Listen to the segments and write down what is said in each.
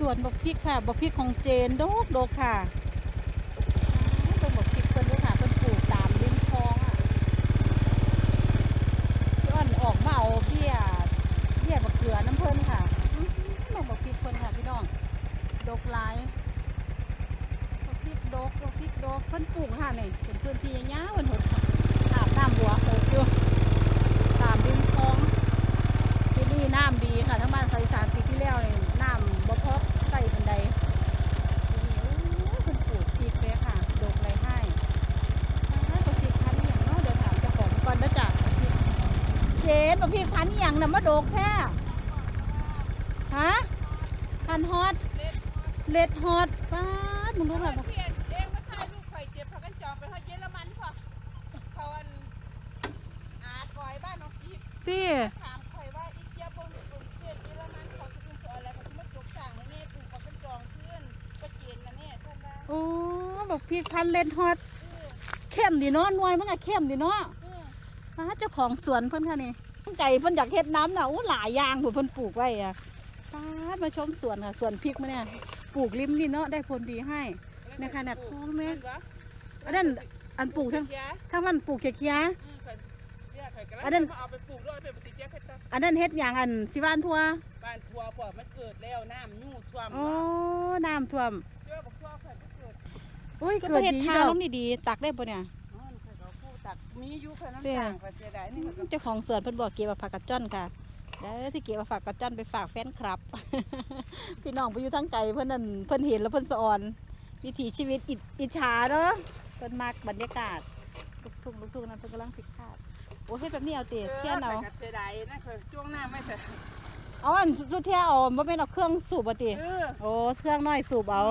ส่วนบักพริกค่ะบักพริกของเจนโดกโดกค่ะเพิ่นบักพริกเพิ่นด้วยค่ะเพิ่นปลูกตามริมคลองอะพี่อ้อนออกมาเอาเบี้ยเบี้ยบักเขือน้ำเพิ่นค่ะอื้อหือบักพริกเพิ่นค่ะพี่น้องโดกหลายบักพริกดกบักพริกดกเพิ่นปลูกค่ะนี่เป็นพื้นที่ยาวๆเพิ่นหดอาบน้ำบัวโหกอยู่ตามริมคลองที่นี่น้ำดีค่ะทั้งบ้านใส่สารปีที่แล้วนี่น้ำบ่พอใส่บันไดที่นี่โอ้ยคุณปลูกพริกเลยค่ะดกไรให้ถ้าตัวพริกพันธุ์อหย่างเนาะเดี๋ยวถามเจ้าของก่อนนะจ๊ะพริก เจ๊ตัวพริกพันอย่างน่ะมาดกแค่ฮะพันฮอตเลดฮอตป้าดมึงรู้แบบเพียนเองมาถ่ายรูปข่อยเจ็บพักกันจองไปเขาเยอรมันพอเขาอันอากอยบ้านน้องอีกตี้ถามข่อยว่าอีเจี๊ยบบนปุ่นเสียเยอรมันเขาจะอื่นจะอะไรเขาจะมาจกสั่งนะเนี่ยปุ่เขาเป็นจองเพื่อนก็เกณฑ์นะเนี่ยท่านว่าโอ้บอกพริกพันเลดฮอตเข้มดีเนาะหน่วยมันก็เข้มดีเนาะเออมาเจ้าของสวนเพิ่นค่ะนี่ตั้ง ใจเพิ่นอยากเฮ็ดน้ำน่ะอู้หลายอย่างพุ่นเพิ่นปลูกไว้อะตาดมาชมสวนค่ะสวนพริกมาเนี่ยปลูกริมนี่เนาะได้ผลดีให้ในขนาดคลองแม่อันนั้นอันปลูกทั้งเจี๊ยบถ้ามันปลูกเคียอืมข่อยเนี่ยข่อยกำลังอันนั้นมาเอาไปปลูกด้วยเป็นปฏิเจี๊ยบเพชรๆอันนั้นเฮ็ดอย่างอันสิว่านทั่วบ้านทัวพอมันเกิดแล้วน้ำยู่ท่วมโอ้น้ำท่วมเจ้าบอกทัวข่อยก็เกิดอุ้ยเกิดดีดอกลงดีๆตักได้ปะเนี่ยอ๋อข่อยก็ผู้ ตักมีอยู่ข่อยน้ำเตี้ยต่างข่อยเสียดายนี่ข่อยก็เจ้าของสวนเพิ่นบอกเก็บมาฝากกระจ้อนค่ะเด้อที่เก็บมาฝากกระจ้อนไปฝากแฟนคลับ พี่น้องไปอยู่ทั้งไกลเพิ่นนั่นเพิ่นเห็นแล้วเพิ่นสะออนวิถีชีวิตอิจอิจฉาเนาะเพิ่นมักบรรยากาศลูกทุ่งลูกทุ่งนั้นเพิ่นกำลังผิดพลาดโอ้เฮ็ดแบบนี้เอาเตะเทียนเอาข่อยก็เสียดายนะข่อยจ้วงหน้าไม่แต่เอาอันสุดเทียเอาบ่แม่นเอาเครื่องสูบบ่ติเออโอ้เครื่องน้อยสูบเอา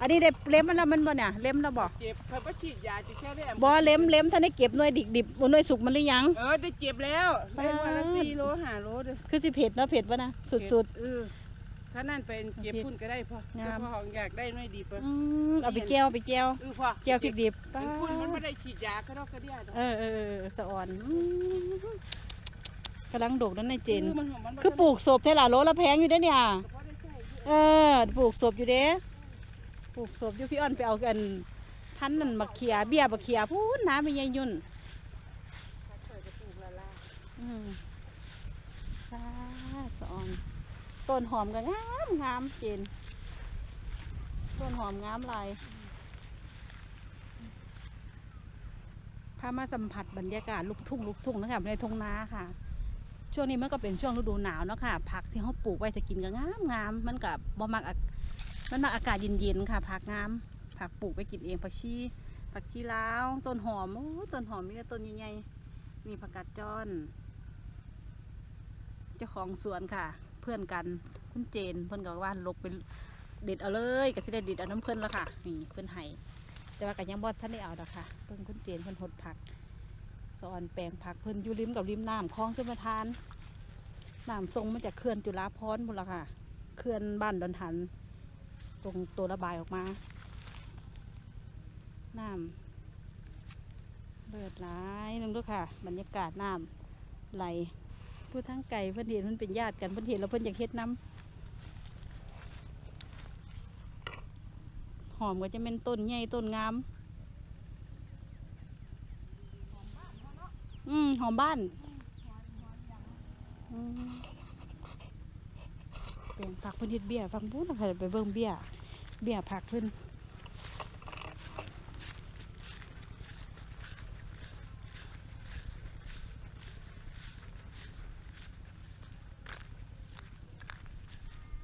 อันนี้ได้เล็มมันแล้วมันบ่เนี่ย เล็มแล้วบ่เจ็บข่อยบ่ฉีดยาจะแค่ได้บ่เล็มเล็มท่านได้เก็บหน่วยดิบดิบบ่หน่วยสุกมันหรือยัง เออได้เจ็บแล้วได้วันละปาดสี่โลห้าโลเด้อคือสิเผ็ดเนาะเผ็ดบ่นะสุดเออถ้านั่นเป็นเจ็บพุ่นก็ได้พองามเจ้าพ่อของอยากได้หน่อยดีเปิ้ๆอืมเอาไปแก้วเอาไปแก้วเออพ่อแก้วพริกดิบเป็นพุ่นมันไม่ได้ฉีดยาก็ดอกกระเดียดอกเออเออเออสะอ่อนอืมกำลังดกนั่นในเจนออมันมันบ่คือปลูกศพเท่าไหร่โลละแพงอยู่เด้อเนี่ยเพราะได้ใช้อยู่เออปลูกศพอยู่เด้ ปลูกศพอยู่พี่อ้อนไปเอากันพันนั่นมะเขียเบี้ยมะเขียพูนน้ำไม่ยายยุ่นข่อยจะปลูกละลาสอนต้นหอมก็งามงามเจนต้นหอมงามลายพามาสัมผัสบรรยากาศลูกทุ่งลูกทุ่งนะคะในทุ่งนาค่ะ ช่วงนี้มันก็เป็นช่วงฤดูหนาวเนาะค่ะผักที่เขาปลูกไว้จะกินก็งามงามมันกับบ่มักอะ มันมักอากาศเย็นๆค่ะผักงามผักปลูกไปกินเองผักชีผักชีลาวต้นหอมโอ้ต้นหอมมีแต่ต้นใหญ่ๆมีผักกาดจ้อน เจ้าของสวนค่ะ เพื่อนกันคุณเจนเพื่อนก็ว่านลกไปเด็ดเอาเลยก็สิได้เด็ดเอาน้ำเพื่อนแล้วค่ะนี่เพื่อนไห้แต่ว่าก็ยังบ่ท่านได้เอาดอกค่ะเพิ่อนคุณเจนเพื่อนหดผักสอนแปลงผักเพิ่นอยู่ริมกับริมน้ำคลองชลประทานน้ำทรงมาจากเขื่อนจุฬาภรณ์พุ่นละค่ะเขื่อนบ้านดอนหัน ตรงตัวระบายออกมา น้ำเบิดหลายนึงด้วยค่ะ บรรยากาศน้ำไหลผู้ทั้งไก่เพิ่นเห็นเพิ่นเป็นญาติกันเพิ่นเห็นแล้วเพิ่นอยากเฮ็ดน้ำหอมก็จะเป็นต้นใหญ่ต้นงาม อืมหอมบ้านเปลี่ยนผักเพิ่นเฮ็ดเบี้ยฟังพูดนะคะไปเบิ่งเบี้ย เบี้ยผักเพิ่น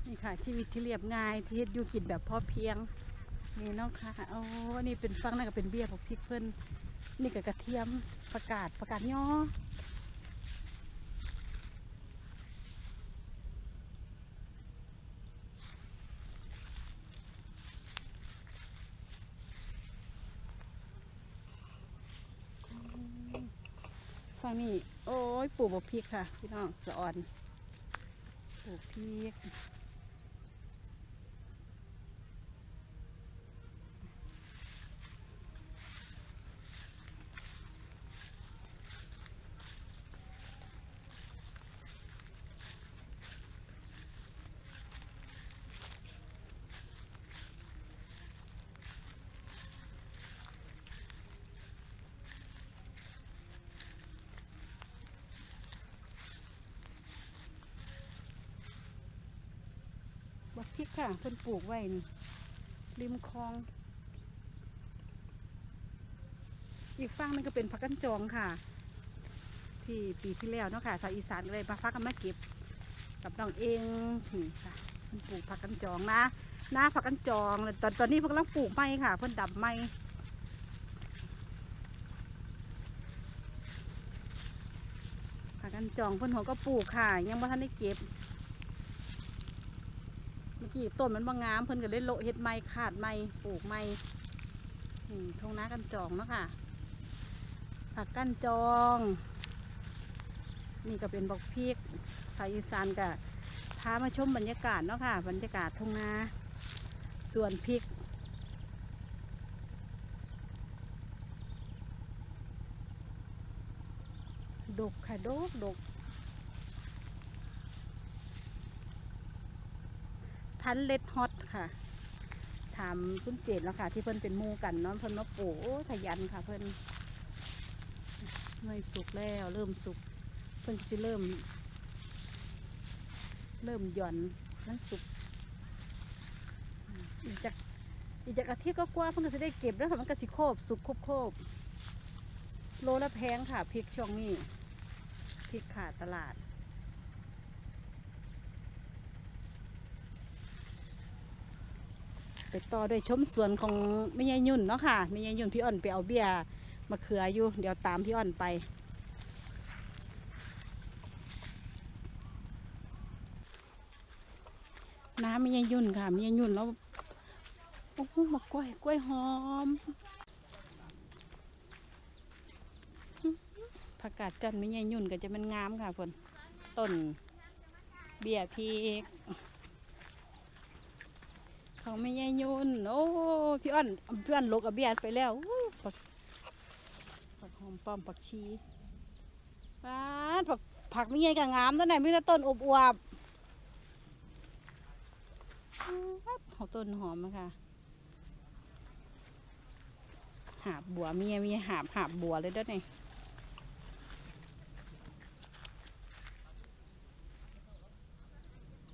นี่ค่ะ ชีวิตที่เรียบง่ายที่เฮ็ดอยู่กินแบบพอเพียง นี่เนาะค่ะโอ้นี่เป็นฟังนั่นก็เป็นเบี้ยของพริกเพิ่นนี่กับกระเทียมประกาศประกาศย่อ ฟังนี่โอ้ยปลูกบกพริกค่ะ พี่น้องสะอ่อน ปลูกพริก พริก ค่ะเพิ่นปลูกไว้นี่ริมคลอง อีกฝั่งนึงก็เป็นผักกันจองค่ะ ที่ปีที่แล้วเนาะค่ะสาวอีสานเลยมาฟักกันมาเก็บกับน้องเองนี่ค่ะเพิ่นปลูกผักกันจองนะหน้าผักกันจองตอนตอนนี้เพิ่นกำลังปลูกไม้ค่ะ เพิ่นดับไม้ผักกันจองเพิ่นหัวก็ปลูกค่ะ ยังบ่ทันได้เก็บ กี้ต้นมันบางงามเพิ่นก็เลยโละเฮ็ดไม้ขาดไม้ปลูกไม้ทงน้ากันจองเนาะค่ะผักกันจอง นี่ก็เป็นบอกพริกชาวอีสานก็พามาชมบรรยากาศเนาะค่ะ บรรยากาศทุ่งนาสวนพริกดกค่ะดกดก พันเล็ดฮอตค่ะ ถามคุณเจดแล้วค่ะ ที่เพิ่นเป็นมูกันเนาะเพิ่นมาปลูกโอ้ขยันค่ะ เพิ่นไม่สุกแล้วเริ่มสุก เพิ่นจะเริ่ม เริ่มหย่อนมันสุกอีกจากอีกจากอาทิตย์ก็กว่าเพิ่นก็จะได้เก็บแล้วค่ะมันก็สิโคบสุกโคบโคบโลละแพงค่ะพริกช่วงนี้พริกขาดตลาด ไปต่อด้วยชมสวนของแม่ยายยุ่นเนาะค่ะแม่ยายยุ่นพี่อ่อนไปเอาเบียมาเขืออยู่ เดี๋ยวตามพี่อ่อนไป น้ำแม่ยายยุ่นค่ะแม่ยายยุ่นแล้วโอ้โหมากล้วยกล้วยหอมผักกาดจันทร์แม่ยายยุ่นก็จะเป็นงามค่ะผลต้นเบียพริก เขาไม่ยายยุนโอ้พี่อ้อนพี่อ้อนลกเอาเบียดไปแล้วอู้ปักปักหอมป้อมปักชีป้าผักผักไม่ใหญ่กับงามตัวไหนมีแต่ต้นอบอวบปั๊บเขาต้นหอมอะค่ะหาบบัวมีมีหาบหาบบัวเลยด้อนี่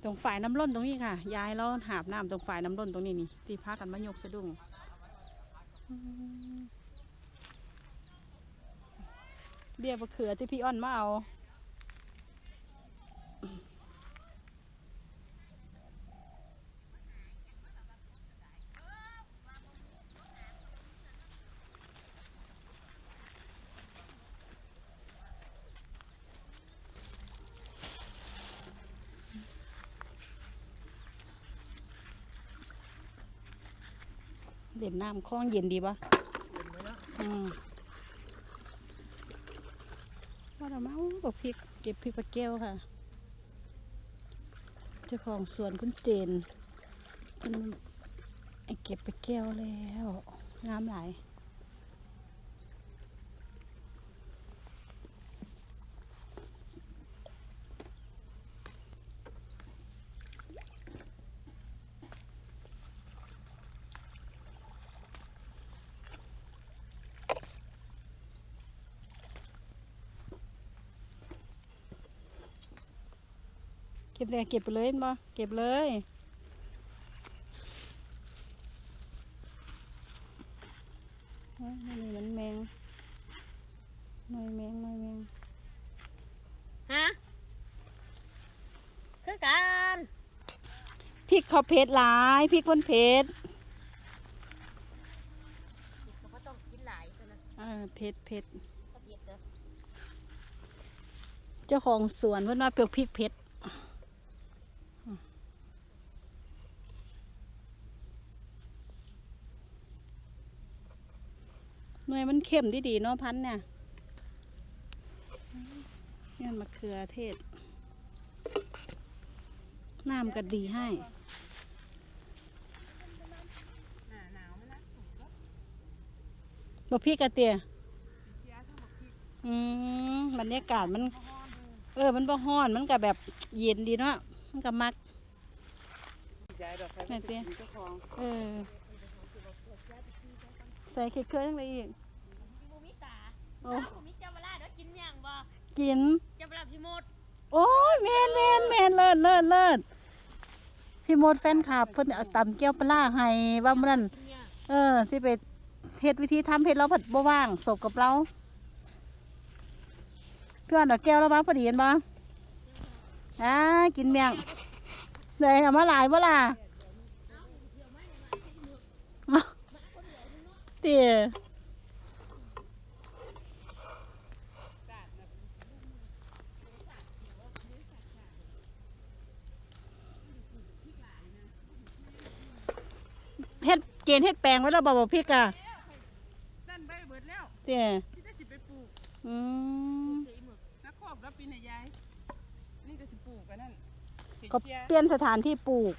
ตรงฝ่ายน้ำล้นตรงนี้ค่ะ ยายเราหาบน้ำตรงฝ่ายน้ำล้นตรงนี้นี่ที่พักันมายกสะดุ้งเบี้ยบะเขือที่พี่อ้อนมาเอา เด่นน้ำคล้องเย็นดีปะอืมว่าเรามาบอกพริกเก็บพริกปลาแก้วค่ะ เจ้าของสวนคุณเจนคุณไอเก็บไปแก้วแล้วงามหลาย ก็บเลยเก็บไปเลยเห็นบ่เก็บเลยโอ้ยนี่มันแมงหน่อยแมงหน่อยแมงฮะคือกันพริกเขาเผ็ดหลายพริกคนเผ็ดก็ต้องกินหลายซะนะเออเผ็ดเผ็ดก็เผ็ดเด้อเจ้าของสวนเพิ่นว่าเปลือกพริกเผ็ด หน่วยมันเข้มดีดีๆเนาะพันธุ์เนี่ยนี่มะเขือเทศ น้ำก็ดีให้หน้าหนาวมันนะบพริกกระเตียอืมบรรยากาศมัน เออ มันบ่ฮ้อน มันก็แบบเย็นดีเนาะ มันก็มักยายดอกใครแม่เตี้ยเจ้าของเออ ใส่เค็ดเคยยังไงอีกมูมิตาโอ้มูมิเจ้าเวลาเด้อกินหยังบ่กินเจ้าเวลาพี่มดโอ้ยแมนแมนแมนเลิศเลิศเลิศพี่มดแฟนคลับเพิ่นเอาตำแก้วปลาร้าให้ว่ามื้อนั้นเออสิไปเฮ็ดวิธีทำเฮ็ดเราผัดบ่ว่างสบกับเราเพื่อนเอาแก้วแล้วมาพอดีเห็นบ่อ่ากินเมียงเลยเอามาหลายบ่ล่ะ ตี๋ยเฮ็ดเกณฑ์เฮ็ดแปลงไว้แล้วบ่บ่พริกอะนั่นใบเบิดแล้วเตี๋ยที่ได้สิไปปลูกอืมนักครอบรับปีนายายนี่ก็สิปลูกกันนั่นสิก็เคลียร์เปลี่ยนสถานที่ปลูก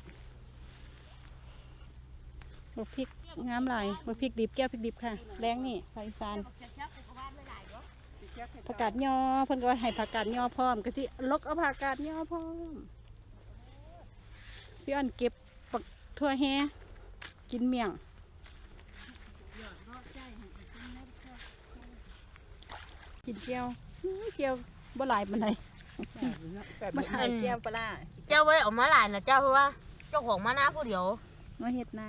บักพริก งามหลายบักพริกดิบแก้วพริกดิบค่ะ แรงนี่ไฟซานสิเคลียร์ให้ผักกาดยอเพิ่นก็ว่าให้ผักกาดยอพร้อมก็สิลกเอาผักกาดยอพร้อมพี่อันเก็บปักทั่วแฮกินเมี่ยงกินเจียวอื้อเจียวบ่หลายปานใดแบบบ่หลายเจียวปลาร้าเจ้าไว้ออกมาหลายนะเจ้าเพราะว่าเจ้าของมาหน้าผู้เดียวมาเฮ็ดนา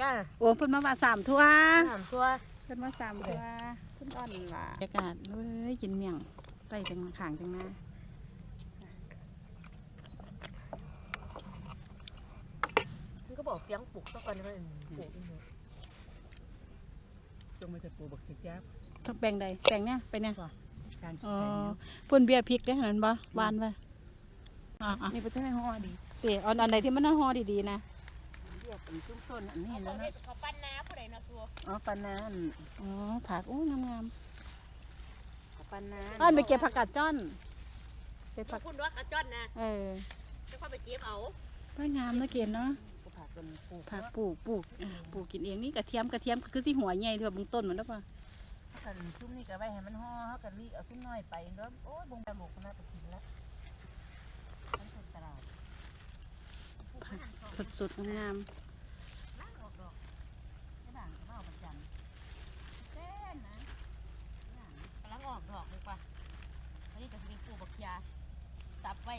ก้าโอ้เพิ่นมาว่าสามทั่วถามตัวเพิ่นมาสามตัวเพิ่นอ่อนล่ะบรรยากาศเว้ยกินเมี่ยงใต้จังขางจังหน้ามันก็บอกเตียงปลุกสักวันนี้มันปลุกอีกหนึ่งจงมาจะปลูกบักสิจ้าถ้าแปลงใดแปลงเนี้ยไปเนี่ยการอ๋อเพิ่นเบียร์พริกได้ขนาดนั้นบ่หวานไว้อะนี่เป็นเท่าไหร่ห่อดีๆเตี๋ยอันอันใดที่มันน่าห่อดีๆนะ เรียกเป็นซุ้มต้นอันนี้เขานะนะเขาปั้นน้าผู้ใดนะตัวอ๋อปานนานอ๋อผักโอ้งามปานนานๆอันไปเก็บผักกาดจ้อนไปผัผักกคุณว่ากระจ้อนนะเออจะเข้าไปเก็บเอาก็งามเนาะเกณฑ์เนาะก็ผักกันปลูกผักปลูกปลูกอะปลูกกินเองนี่กระเทียมกระเทียมคือสิหัวใหญ่ด้วยเบางต้นมันแล้วป่ะกันซุ้มนี่ก็ไว้ให้มันห่อเขากันรีเอาซุ้มน้อยไปเนาะโอ้ยบงตะลูกก็น่าจะกินแล้วมันเป็นตลาดสดๆงาม ล้างออกดอก ไม่ด่างก็เอาประจันเต้นนะ ล้างออก ดอกดีกว่าอันนี้จะเป็นปลูกบักยาสับไว้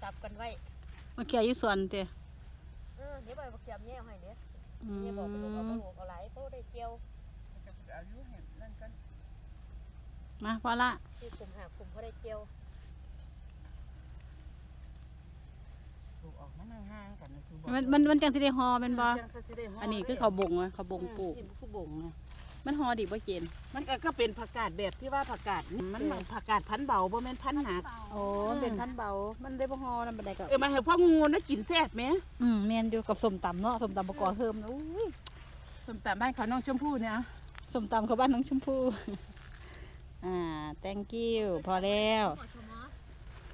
สับกันไว้ๆมาแค่อยู่สวนเตี๋ยเออเดี๋ยวไปบักยาแย่ให้เดี๋ยวอืเนี่ยบอกไปลูกเอาไปมลูกเอาไหลายเพราะได้เกี่ยวจะเอายุเห็นนั่นกันมาพอละที่กลุ่มหากลุ่มเพราะได้เกี่ยวปลูกออกมานั่งห้างกันนะคือบอกมันมันมันจังสิได้ห่อเป็นบ่จังเขาสิได้ห่อันนี้คือเขาวบงอะเขาวบงปลูกอืมผู้บ่งนะ มันห่อดีบ่เกณฑ์มันก็ก็เป็นผักกาดแบบที่ว่าผักกาดมันเหมือนผักกาดพันธุ์เบาบ่แม่นพันธุ์หนักโอ้มันเป็นพันธุ์เบา มันได้บ่ห่อนั่นบ่ได้ก็เออมาให้พ่องูนะกินแซ่บไหมอืมแม่นอยู่กับส้มตำเนาะส้มตำบกอเฮิมนะอุ้ยสมตำบ้านเขาน้องชมพู่เนี่ยส้มตำเขาบ้านน้องชมพู่อ่า thank you พอแล้วหมอชมอ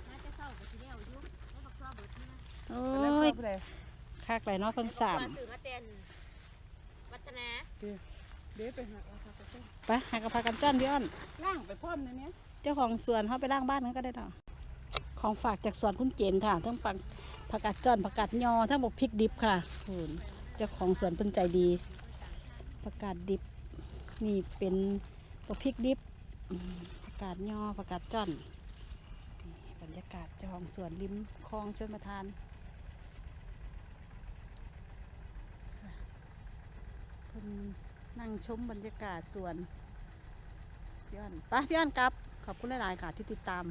น่าจะเข้ากับทีเดียวอยู่แล้วบักชอบเบิดนี่นะโอ้แล้วยก็เลยคักไหลเนาะเพิ่งสามสื่อมาเต้นวัฒนา เดี๋ยวไปหาเอาผักกาดไปหากระพากันจ้อนพี่อ้อนล่างไปพร้อมนะเนี่ยเจ้าของสวนเขาไปล่างบ้านนั้นก็ได้ดอกของฝากจากสวนคุณเจนค่ะ ทั้งปังผักกาดจ้อนผักกาดยอทั้งบอกพริกดิบค่ะคุณเจ้าของสวนเพิ่นใจดีผักกาดดิบนี่เป็นบอกพริกดิบอืมผักกาดยอผักกาดจ้อนนี่บรรยากาศเจ้าของสวนริมคลองชนประทานเพิ่น นั่งชมบรรยากาศสวนพี่อ้อนไปพี่อ้อนกลับ ขอบคุณหลาย ๆ ค่ะที่ติดตาม